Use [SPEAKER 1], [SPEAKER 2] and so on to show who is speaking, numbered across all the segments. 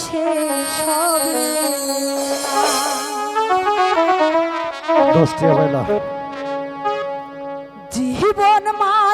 [SPEAKER 1] শেষ হবে না। জীবন মানে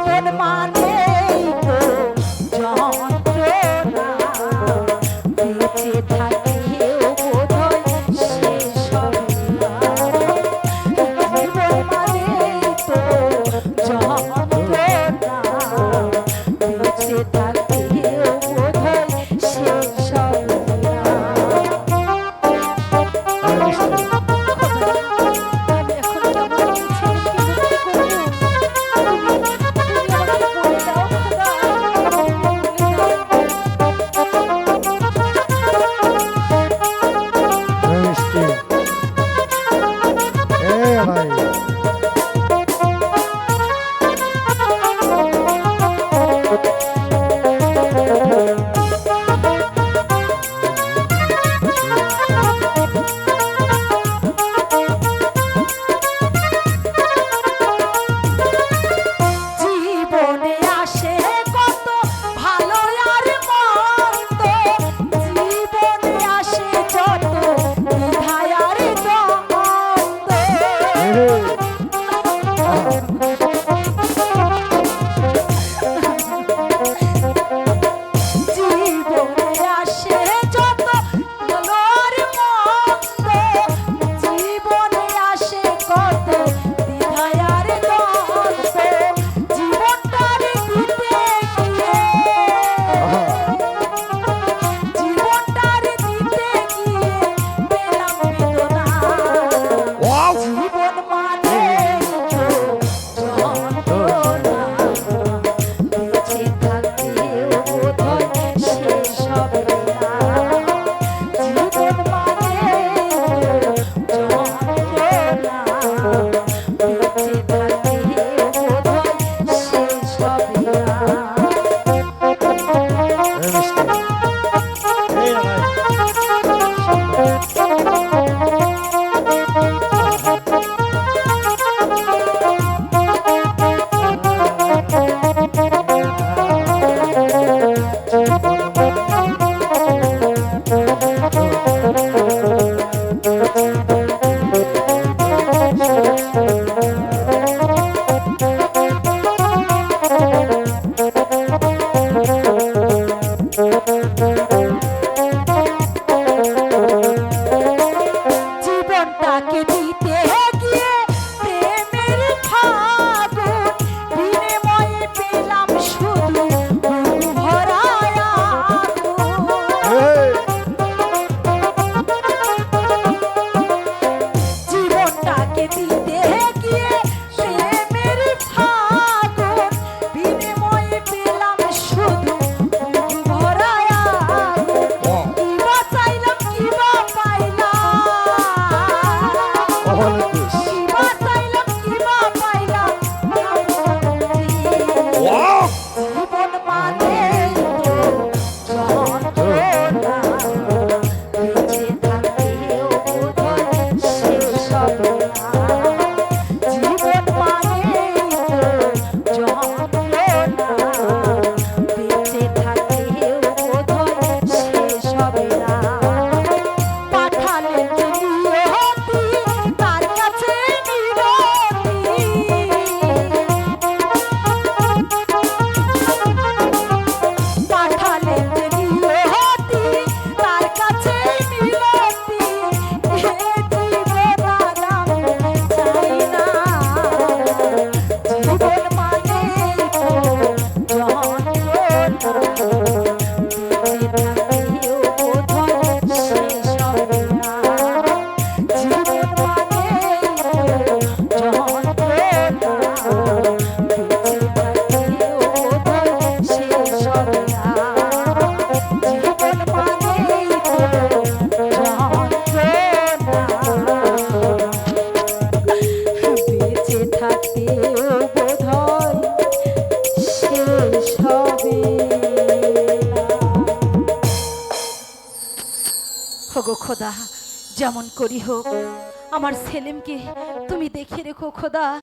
[SPEAKER 1] জীবন মানে খোদা যেমন করি হোক। আমার সেলিমকে তুমি দেখে রেখো খোদা।